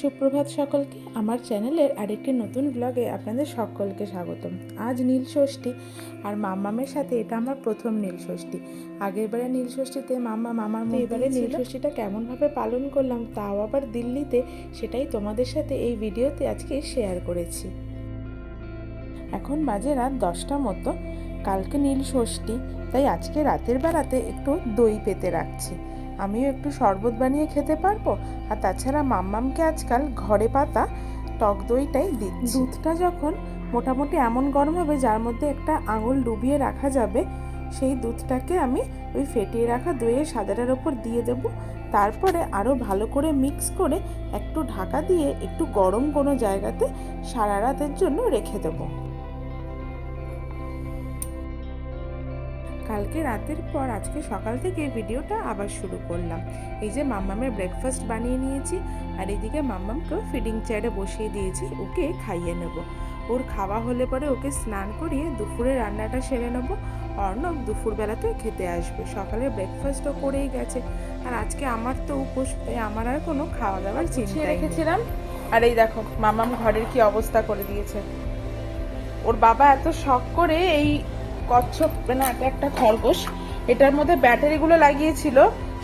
সুপ্রভাত সকলকে আমার চ্যানেলের আরেকটি নতুন ব্লগে আপনাদের সকলকে স্বাগতম। আজ নীল ষষ্ঠী আর মাম্মামের সাথে এটা আমার প্রথম নীল ষষ্ঠী। আগের বারে নীল ষষ্ঠীতে মাম্মা মামার মধ্যে এবারে নীল ষষ্ঠীটা কেমনভাবে পালন করলাম তাও আবার দিল্লিতে সেটাই তোমাদের সাথে এই ভিডিওতে আজকে শেয়ার করেছি। এখন বাজে রাত দশটা মতো। কালকে নীল ষষ্ঠী তাই আজকে রাতের বেলাতে একটু দই পেতে রাখছি। আমিও একটু শরবত বানিয়ে খেতে পারব। আর তাছাড়া মাম্মামকে আজকাল ঘরে পাতা, টক দইটাই দিচ্ছি। দুধটা যখন মোটামুটি এমন গরম হবে, যার মধ্যে একটা আঙুল ডুবিয়ে রাখা যাবে, সেই দুধটাকে আমি ওই ফেটিয়ে রাখা দইয়ের সাদাটার ওপর দিয়ে দেব। তারপরে আরও ভালো করে মিক্স করে একটু ঢাকা দিয়ে একটু গরম কোনো জায়গাতে সারা রাতের জন্য রেখে দেবো। কালকে রাতের পর আজকে সকাল থেকে ভিডিওটা আবার শুরু করলাম। এই যে মাম্মামের ব্রেকফাস্ট বানিয়ে নিয়েছি আর এদিকে মাম্মামকেও ফিডিং চেয়ারে বসিয়ে দিয়েছি ওকে খাইয়ে নেব। ওর খাওয়া হলে পরে ওকে স্নান করিয়ে দুপুরে রান্নাটা সেরে নেব। অর্ণব দুপুরবেলাতে খেতে আসবে। সকালে ব্রেকফাস্টও করেই গেছে। আর আজকে আমার তো উপোস তাই আমার আর কোনো খাওয়া দাওয়ার চিন্তা রেখেছিলাম। আর এই দেখো মামাম ঘরের কি অবস্থা করে দিয়েছে। ওর বাবা এত শখ করে এই কচ্ছপ না এটা একটা খরগোশ। এটার মধ্যে ব্যাটারিগুলো লাগিয়েছিল।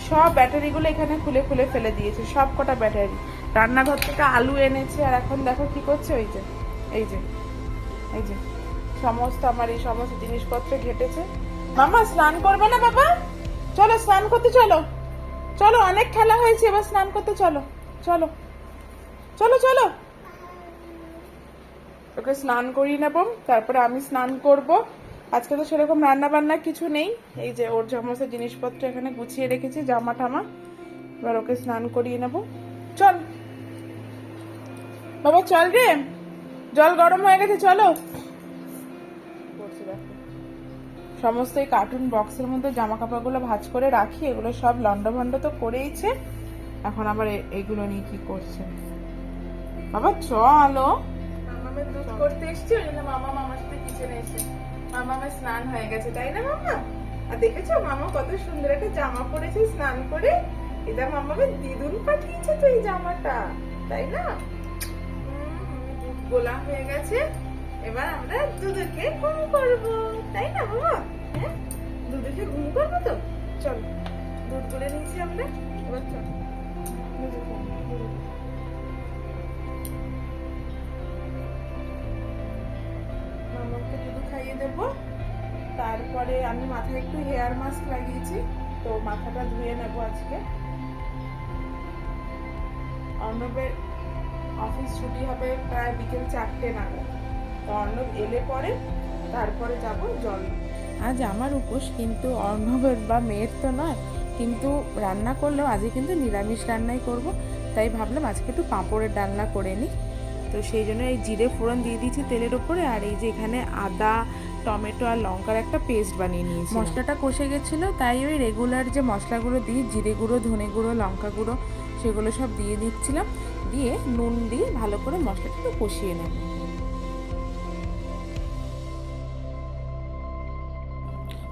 সব ব্যাটারিগুলো এখানে খুলে খুলে ফেলে দিয়েছে, সব কটা ব্যাটারি। রান্নাঘর থেকে আলু এনেছে, আর এখন দেখো কি করছে, ওই যে, এই যে এই যে, সমস্ত আমার এই সমস্ত জিনিসপত্র ঘেটেছে। মামা, স্নান করবে না বাবা? চলো, স্নান করতে চলো। চলো, অনেক খেলা হয়েছে, এবার স্নান করতে চলো। চলো চলো চলো। ওকে স্নান করিয়ে নেব, তারপরে আমি স্নান করব। আজকে তো সেরকম রান্না বান্না কিছু নেই। এই যে ওর সমস্ত জিনিসপত্র এখানে গুছিয়ে রেখেছি, জামা টামা। এবার ওকে স্নান করিয়ে নেব। চল। বাবা, চল রে। জল গরম হয়ে গেছে, চলো। সমস্ত এই কার্টুন বক্সের মধ্যে জামা কাপড়গুলো ভাঁজ করে রাখি, এগুলো সব লন্ডভন্ড তো করেইছে। এখন আবার এগুলো নিয়ে কি করছে? বাবা, চলো। মামামের করতে এসছি মামা মামার সাথে কিচেনে এসে মামামের স্নান হয়ে গেছে, তাই না মামা? আর দেখেছ মামা কত সুন্দর একটা জামা পরেছে স্নান করে? এটা মামামের দিদুন পাঠিয়েছে তো এই জামাটা, তাই না? গোলা হয়ে গেছে। এবার আমরা দুধকে ঘুম করব, তাই না মামা? হ্যাঁ দুধকে ঘুম করব তো? চল, দুধ গুলে নিয়েছি আমরা। এবার চল। মামাকে দুধ খাইয়ে দেব। তারপরে আমি মাথায় একটু হেয়ার মাস্ক লাগিয়েছি, তো মাথাটা ধুয়ে নেব আজকে। অর্ণবের অফিস ছুটি হবে প্রায় বিকেল চারটে নাগাদ। তো অর্ণব এলে পরে তারপরে যাব জল আজ আমার উপোস কিন্তু অর্ণবের বা মেয়ের তো নয়, কিন্তু রান্না করলেও আজকে কিন্তু নিরামিষ রান্নাই করব। তাই ভাবলাম আজকে একটু পাঁপড়ের ডালনা করে নিই। তো সেই জন্য এই জিরে ফোড়ন দিয়ে দিয়েছি তেলের ওপরে, আর এই যে এখানে আদা, টমেটো আর লঙ্কার একটা পেস্ট বানিয়ে নিয়েছি। মশলাটা কষে গেছিল, তাই ওই রেগুলার যে মশলাগুলো দিই জিরে গুঁড়ো, ধনে গুঁড়ো, লঙ্কা গুঁড়ো, সেগুলো সব দিয়ে দিচ্ছিলাম। দিয়ে নুন দিয়ে ভালো করে মশলাটা একটু কষিয়ে নেব।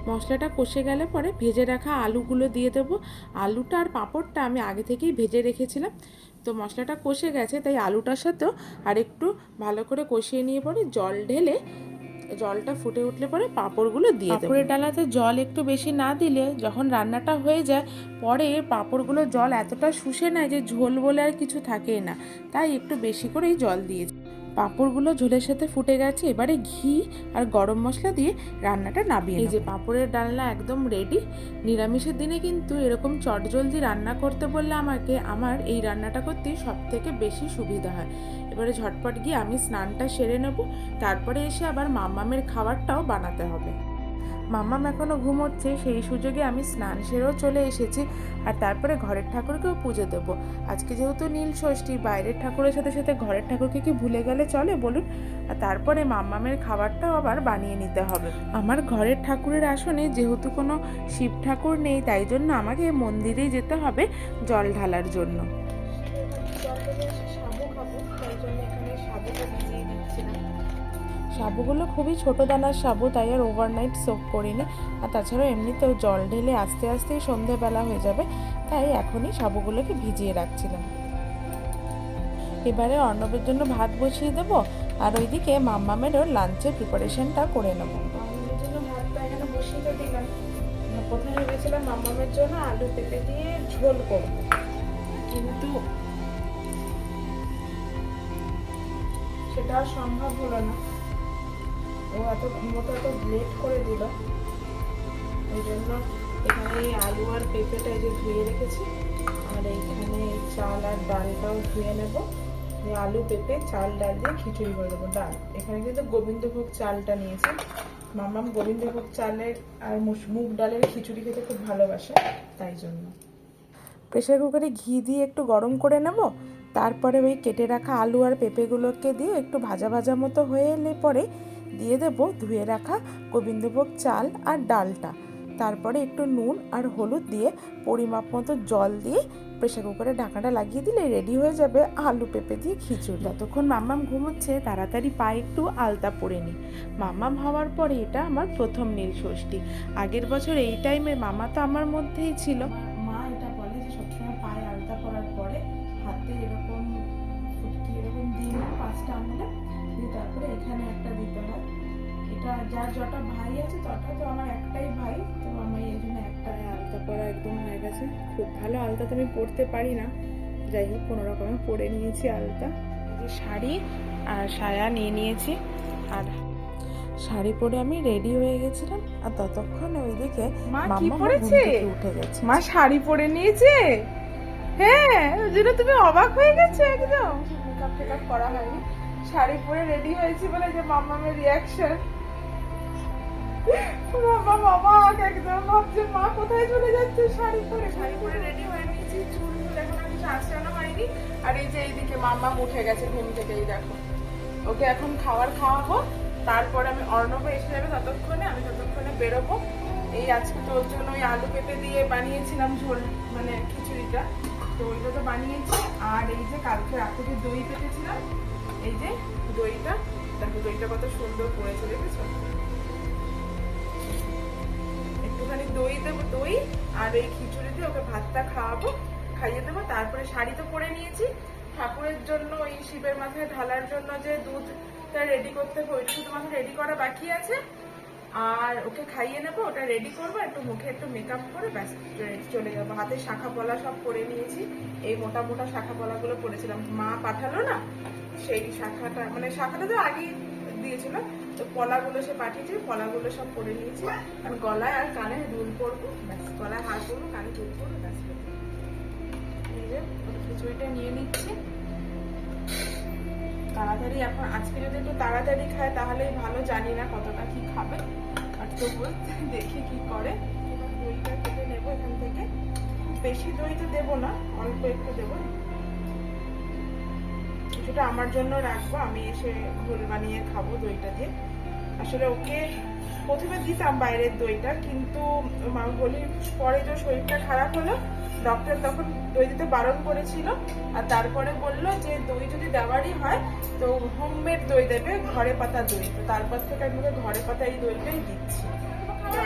মশলাটা কষে গেলে পরে ভেজে রাখা আলুগুলো দিয়ে দেবো। আলুটা আর পাঁপড়টা আমি আগে থেকেই ভেজে রেখেছিলাম। তো মশলাটা কষে গেছে, তাই আলুটার সাথেও আর একটু ভালো করে কষিয়ে নিয়ে পরে জল ঢেলে জলটা ফুটে উঠলে পরে পাঁপড়গুলো দিয়ে পাঁপড়ের ডালাতে জল একটু বেশি না দিলে যখন রান্নাটা হয়ে যায়, পরে পাঁপড়গুলো জল এতটা শুষে নেয় যে ঝোল বলে আর কিছু থাকেই না। তাই একটু বেশি করেই জল দিয়েছি পাঁপড়গুলো ঝোলের সাথে ফুটে গেছে এবারে ঘি আর গরম মশলা দিয়ে রান্নাটা নামিয়ে এই যে পাঁপড়ের ডালনা একদম রেডি নিরামিষের দিনে কিন্তু এরকম চটজলদি রান্না করতে বললে আমাকে আমার এই রান্নাটা করতে সব থেকে বেশি সুবিধা হয়। এবারে ঝটপট গিয়ে আমি স্নানটা সেরে নেব তারপরে এসে আবার মাম্মামের খাবারটাও বানাতে হবে। মাম্মাম এখনও ঘুমোচ্ছে, সেই সুযোগে আমি স্নান সেরেও চলে এসেছি আর তারপরে ঘরের ঠাকুরকেও পুজো দেবো। আজকে যেহেতু নীল ষষ্ঠী, বাইরের ঠাকুরের সাথে সাথে ঘরের ঠাকুরকে কি ভুলে গেলে চলে বলুন? আর তারপরে মাম্মামের খাবারটাও আবার বানিয়ে নিতে হবে। আমার ঘরের ঠাকুরের আসনে যেহেতু কোনো শিব ঠাকুর নেই, তাই জন্য আমাকে মন্দিরেই যেতে হবে জল ঢালার জন্য। সাবুগুলো খুবই ছোট দানার সাবু, তাই আর ওভারনাইট সোপ করিনি। আর তাছাড়াও এমনিতেও জল ঢেলে আস্তে আস্তেই সন্ধেবেলা হয়ে যাবে, তাই এখনই সাবুগুলোকে ভিজিয়ে রাখছিলাম। এবারে অর্ণবের জন্য ভাত বসিয়ে দেবো, আর ওইদিকে মাম্মামেরও লাঞ্চের প্রিপারেশনটা করে নেব। প্রথমে ভেবেছিলাম মাম্মামের জন্য আলু পেঁপে দিয়ে ঝোল করব, কিন্তু সেটা সম্ভব হলো না। ও এত মোটা এত লেট করে দিল। ওই জন্য এখানে এই আলু আর পেঁপেটা যে ধুয়ে রেখেছি, আর এইখানে এই চাল আর ডালটাও ধুয়ে নেব। আলু, পেঁপে, চাল, ডাল দিয়ে খিচুড়ি করে দেবো, ডাল। এখানে কিন্তু গোবিন্দভোগ চালটা নিয়েছি। মামাম গোবিন্দভোগ চালের আর মুগ ডালের খিচুড়ি খেতে খুব ভালোবাসে, তাই জন্য। প্রেশার কুকারে ঘি দিয়ে একটু গরম করে নেব, তারপরে ওই কেটে রাখা আলু আর পেঁপেগুলোকে দিয়ে একটু ভাজা ভাজা মতো হয়ে এলে পরে দিয়ে দেবো ধুয়ে রাখা গোবিন্দভোগ চাল আর ডালটা। তারপরে একটু নুন আর হলুদ দিয়ে পরিমাপ মতো জল দিয়ে প্রেশার কুকারে ঢাকাটা লাগিয়ে দিলে রেডি হয়ে যাবে আলু পেঁপে দিয়ে খিচুড়ি। যতক্ষণ মাম্মাম ঘুমোচ্ছে, তাড়াতাড়ি পায়ে একটু আলতা পরে নিই মাম্মাম হওয়ার পরে এটা আমার প্রথম নীল ষষ্ঠী। আগের বছর এই টাইমে মামা তো আমার মধ্যেই ছিল। মা এটা বলে যে সবসময় পায়ে আলতা পরার পরে হাতে এরকম এরকম দিয়ে পাঁচটা আঙুলে দিয়ে তারপরে এখানে একটা দিতে হয়। এটা যার যটা ভাই আছে তটা তো আমার একটাই ভাই। তো আমার এই জন্য একটাই আলতা পরা একদম হয়ে গেছে। খুব ভালো আলতা তো আমি পরতে পারি না। যাই হোক কোনো রকমে পরে নিয়েছি আলতা। যে শাড়ি আর সায়া নিয়ে নিয়েছি। আর শাড়ি পরে আমি রেডি হয়ে গেছিলাম। আর ততক্ষণে ওইদিকে মা কি পরেছে? উঠে গেছে। মা শাড়ি পরে নিয়েছে? হ্যাঁ ওই জন্য তুমি অবাক হয়ে গেছো একদম। মেকআপ টেকআপ করা হয়নি। শাড়ি পরে রেডি হয়েছি বলে যে মামামের রিয়াকশন বাবা বাবা একদম ভাবছে, মা, কোথায় চলে যাচ্ছে শাড়ি পরে? শাড়ি পরে রেডি হয়ে নিয়েছি, চুল এখন আমি সাজানো হয়নি। আর এই যে এইদিকে মামা উঠে গেছে ঘুম থেকে এই দেখো। ওকে এখন খাবার খাওয়াবো, তারপরে আমি অর্ণব এসে যাবে ততক্ষণে, আমি ততক্ষণে বেরোবো। এই আজকে তোর জন্য ওই আলু পেঁপে দিয়ে বানিয়েছিলাম ঝোল মানে খিচুড়িটা। তো ওইটা তো বানিয়েছি। আর এই যে কালকে রাত্রে দই পেতেছিলাম এই যে দইটা, দেখো দইটা কত সুন্দর করেছে, দেখেছ? একটুখানি দই দেবো, দই আর এই খিচুড়ি দিয়ে ওকে ভাতটা খাওয়াবো, খাইয়ে দেবো। তারপরে শাড়ি তো পরে নিয়েছি। ঠাকুরের জন্য ওই শিবের মাথায় ঢালার জন্য যে দুধটা রেডি করতে হবে, ওইটা শুধুমাত্র রেডি করা বাকি আছে। আর ওকে খাইয়ে নেব, ওটা রেডি করব, একটু মুখে একটু মেকআপ করে ব্যাস চলে যাব। হাতে শাখা পলা সব পরে নিয়েছি, এই মোটা মোটা শাখা পলাগুলো পরেছিলাম। মা পাঠালো না, সেই শাখাটা মানে শাখাটা তো আগেই দিয়েছিল, তো পলাগুলো সে পাঠিয়েছে, পলাগুলো সব পরে নিয়েছি। আর গলায় আর কানে দুল পরবো, ব্যাস, গলায় হাত পরবো, কানে দুল পরবো, ব্যাস। ওটা খিচুড়িটা নিয়ে নিচ্ছি। তাড়াতাড়ি এখন, আজকে যদি একটু তাড়াতাড়ি খায়, তাহলেই ভালো, জানি না কতটা কি খাবে। আর তবু দেখি কি করে। দইটা কেটে নেব এখান থেকে। বেশি দই তো দেবো না, অল্প একটু দেবো। কিছুটা আমার জন্য রাখব, আমি এসে ঘোল বানিয়ে খাব দইটা দিয়ে। আসলে ওকে প্রথমে দিতাম বাইরের দইটা, কিন্তু মা বলি, পরে তো শরীরটা খারাপ হলো? ডক্টর তখন দই দিতে বারণ করেছিল আর তারপরে বলল যে দই যদি দেওয়ারই হয় তো হোমমেড দই দেবে ঘরে পাতা দই। তো তারপর থেকে আমি ঘরে পাতা এই দইটাই দিচ্ছি।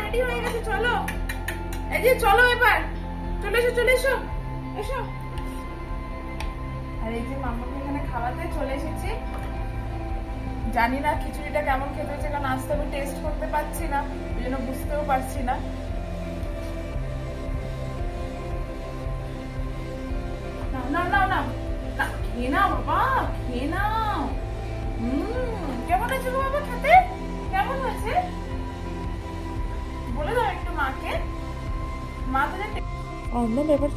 রেডি হয়ে গেছে? চলো। এই যে চলো এবার। চলে এসো চলে এসো। এসো। আর এই যে মামাকে এখানে খাওয়াতে চলে এসেছি। জানি না খিচুড়িটা কেমন খেতে হচ্ছে কারণ আজ তো আমি টেস্ট করতে পারছি না ওই জন্য বুঝতেও পারছি না। নাও, নাও।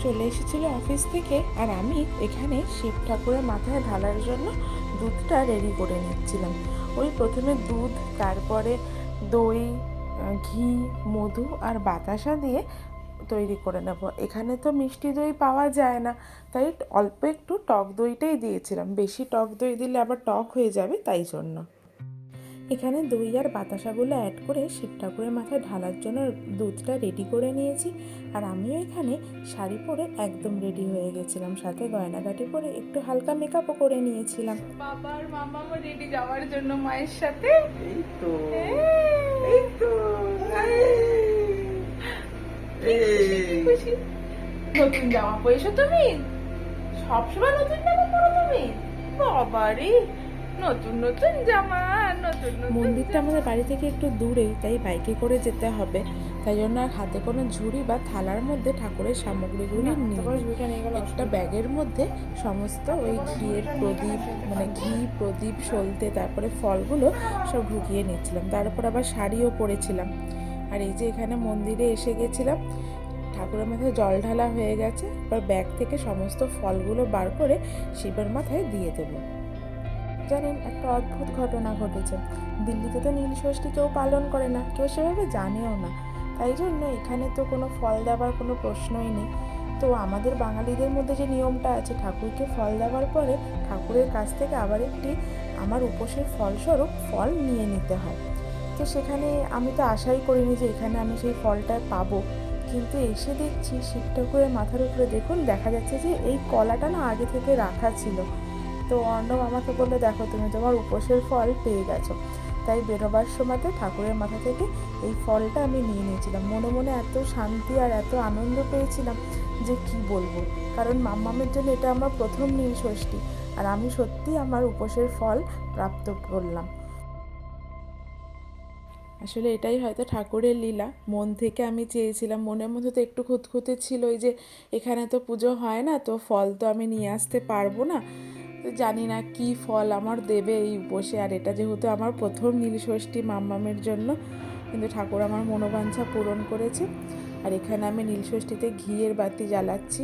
চলে এসেছিল অফিস থেকে আর আমি এখানে শিব ঠাকুরের মাথায় ঢালার জন্য দুধটা রেডি করে নিচ্ছিলাম। ওই প্রথমে দুধ তারপরে দই ঘি মধু আর বাতাসা দিয়ে তৈরি করে নেব। এখানে তো মিষ্টি দই পাওয়া যায় না। তাই অল্প একটু টক দইটাই দিয়েছিলাম। বেশি টক দই দিলে আবার টক হয়ে যাবে তাই জন্য। এখানে দই আর বাতাসাগুলো অ্যাড করে শিব ঠাকুরের মাথায় ঢালার জন্য দুধটা রেডি করে নিয়েছি। আর আমিও এখানে শাড়ি পরে একদম রেডি হয়ে গেছিলাম। সাথে গয়নাগাটি পরে একটু হালকা মেকআপও করে নিয়েছিলাম। বাবার মামা রেডি যাওয়ার জন্য মায়ের সাথে। এই তো। এই তো এই খুশি নতুন জামা পরেছো তুমি? সবসময় নতুন জামা পরো তুমি? বাবারে নতুন নতুন জামা নতুন মন্দিরটা আমাদের বাড়ি থেকে একটু দূরে তাই বাইকে করে যেতে হবে। তাই জন্য আর হাতে কোনো ঝুড়ি বা থালার মধ্যে ঠাকুরের সামগ্রীগুলি নিয়ে। একটা ব্যাগের মধ্যে সমস্ত ওই ঘিয়ের প্রদীপ মানে ঘি প্রদীপ সলতে তারপরে ফলগুলো সব ঢুকিয়ে নিচ্ছিলাম। তার উপর আবার শাড়িও পরেছিলাম। আর এই যে এখানে মন্দিরে এসে গেছিলাম ঠাকুরের মাথায় জল ঢালা হয়ে গেছে, এবার ব্যাগ থেকে সমস্ত ফলগুলো বার করে শিবের মাথায় দিয়ে দেবো। জানেন, একটা অদ্ভুত ঘটনা ঘটেছে। দিল্লিতে তো নীল ষষ্ঠী কেউ পালন করে না, কেউ সেভাবে জানেও না। তাই জন্য এখানে তো কোনো ফল দেওয়ার কোনো প্রশ্নই নেই। তো আমাদের বাঙালিদের মধ্যে যে নিয়মটা আছে, ঠাকুরকে ফল দেওয়ার পরে ঠাকুরের কাছ থেকে আবার একটি আমার উপসের ফলস্বরূপ ফল নিয়ে নিতে হয়। তো সেখানে আমি তো আশাই করিনি যে এখানে আমি সেই ফলটা পাবো। কিন্তু এসে দেখছি শিব ঠাকুরের মাথার উপরে। দেখুন, দেখা যাচ্ছে যে এই কলাটা না আগে থেকে রাখা ছিল। তো অর্ণব আমাকে বলল, দেখো, তুমি তোমার উপসের ফল পেয়ে গেছো। তাই বেরোবার সময়তে ঠাকুরের মাথা থেকে এই ফলটা আমি নিয়ে নিয়েছিলাম। মনে মনে এত শান্তি আর এত আনন্দ পেয়েছিলাম যে কি বলব? কারণ মাম্মামের জন্য এটা আমার প্রথম নীল ষষ্ঠী। আর আমি সত্যি আমার উপসের ফল প্রাপ্ত করলাম। আসলে এটাই হয়তো ঠাকুরের লীলা। মন থেকে আমি চেয়েছিলাম, মনের মধ্যে তো একটু খুঁতখুঁতে ছিল ওই যে, এখানে তো পুজো হয় না, তো ফল তো আমি নিয়ে আসতে পারব না। তো জানি না কি ফল আমার দেবে এই উপসে আর এটা যেহেতু আমার প্রথম নীলষষ্ঠী মাম্মামের জন্য, কিন্তু ঠাকুর আমার মনোবাঞ্ছা পূরণ করেছে। আর এখানে আমি নীলষষ্ঠীতে ঘিয়ের বাতি জ্বালাচ্ছি।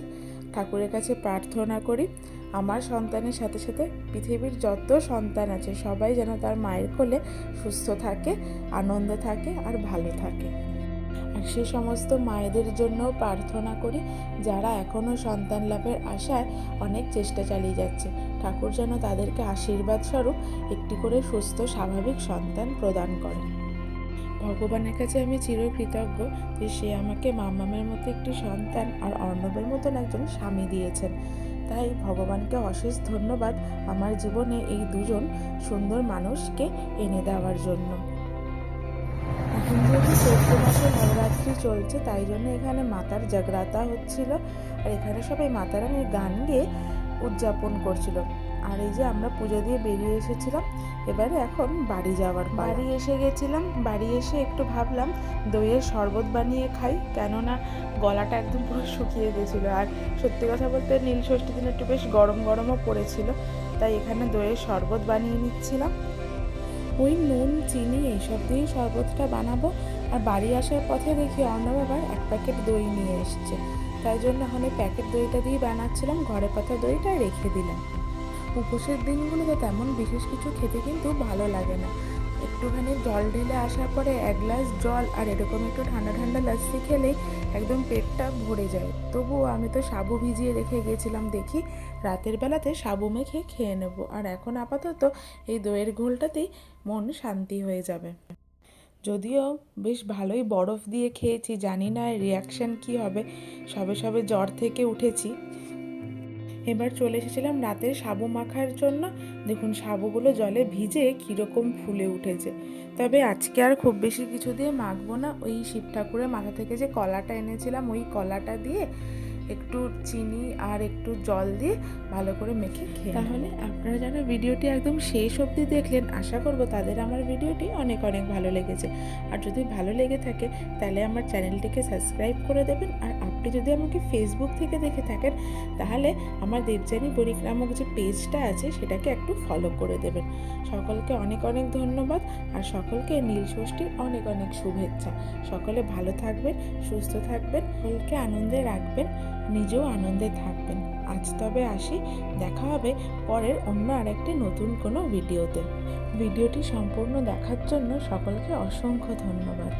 ঠাকুরের কাছে প্রার্থনা করি। আমার সন্তানের সাথে সাথে পৃথিবীর যত সন্তান আছে, সবাই যেন তার মায়ের কোলে সুস্থ থাকে, আনন্দে থাকে আর ভালো থাকে। আর সেই সমস্ত মায়েদের জন্য প্রার্থনা করি, যারা এখনও সন্তান লাভের আশায় অনেক চেষ্টা চালিয়ে যাচ্ছে। ঠাকুর যেন তাদেরকে আশীর্বাদ স্বরূপ একটি করে সুস্থ, স্বাভাবিক সন্তান প্রদান করেন। ভগবানের কাছে আমি চিরকৃতজ্ঞ যে সে আমাকে মামামের মতো একটি সন্তান আর অর্ণবের মতন একজন স্বামী দিয়েছেন। তাই ভগবানকে অশেষ ধন্যবাদ আমার জীবনে এই দুজন সুন্দর মানুষকে এনে দেওয়ার জন্য। এখন মাসে নবরাত্রি চলছে, তাই জন্য এখানে মাতার জাগ্রাতা হচ্ছিল। আর এখানে সবাই মাতারানির গান গেয়ে উদযাপন করছিল। আর এই যে আমরা পুজো দিয়ে বেরিয়ে এসেছিলাম এবারে এখন বাড়ি যাওয়ার বাড়ি এসে গেছিলাম বাড়ি এসে একটু ভাবলাম দইয়ের শরবত বানিয়ে খাই কেননা গলাটা একদম পুরো শুকিয়ে গেছিল। আর সত্যি কথা বলতে নীল ষষ্ঠী দিন একটু বেশ গরম গরমও পড়েছিল তাই এখানে দইয়ের শরবত বানিয়ে নিচ্ছিলাম। ওই নুন চিনি এইসব দিয়েই শরবতটা বানাবো। আর বাড়ি আসার পথে দেখি অর্ণব আবার এক প্যাকেট দই নিয়ে এসছে। তাই জন্য এখন ওই প্যাকেট দইটা দিয়ে বানাচ্ছিলাম ঘরে পাতা দইটা রেখে দিলাম। উপোসের দিনগুলোতে তেমন বিশেষ কিছু খেতে কিন্তু ভালো লাগে না। একটুখানি জল ঢেলে আসার পরে এক গ্লাস জল আর এরকম একটু ঠান্ডা ঠান্ডা লাস্সি খেলেই একদম পেটটা ভরে যায়। তবুও আমি তো সাবু ভিজিয়ে রেখে গেছিলাম দেখি রাতের বেলাতে সাবু মেখে খেয়ে নেব। আর এখন আপাতত এই দইয়ের ঘোলটাতেই মন শান্তি হয়ে যাবে। যদিও বেশ ভালোই বরফ দিয়ে খেয়েছি, জানি না রিয়াকশান কী হবে। সবে সবে জ্বর থেকে উঠেছি। এবার চলে এসেছিলাম রাতের সাবু মাখার জন্য। দেখুন, সাবুগুলো জলে ভিজে কীরকম ফুলে উঠেছে। তবে আজকে আর খুব বেশি কিছু দিয়ে মাখবো না। ওই শিব ঠাকুরের মাথা থেকে যে কলাটা এনেছিলাম, ওই কলাটা দিয়ে একটু চিনি আর একটু জল দিয়ে ভালো করে মেখে খেয়ে তাহলে আপনারা যারা ভিডিওটি একদম শেষ অবধি দেখলেন, আশা করব তাদের আমার ভিডিওটি অনেক অনেক ভালো লেগেছে। আর যদি ভালো লেগে থাকে, তাহলে আমার চ্যানেলটিকে সাবস্ক্রাইব করে দেবেন। আর আপনি যদি আমাকে ফেসবুক থেকে দেখে থাকেন, তাহলে আমার দেবযানী বণিক নামক যে পেজটা আছে, সেটাকে একটু ফলো করে দেবেন। সকলকে অনেক অনেক ধন্যবাদ, আর সকলকে নীল ষষ্ঠীর অনেক অনেক শুভেচ্ছা। সকলে ভালো থাকবেন, সুস্থ থাকবেন, সকলকে আনন্দে রাখবেন। নিজেও আনন্দে থাকবেন। আজ তবে আসি, দেখা হবে পরের অন্য আরেকটি নতুন কোনো ভিডিওতে। ভিডিওটি সম্পূর্ণ দেখার জন্য সকলকে অসংখ্য ধন্যবাদ।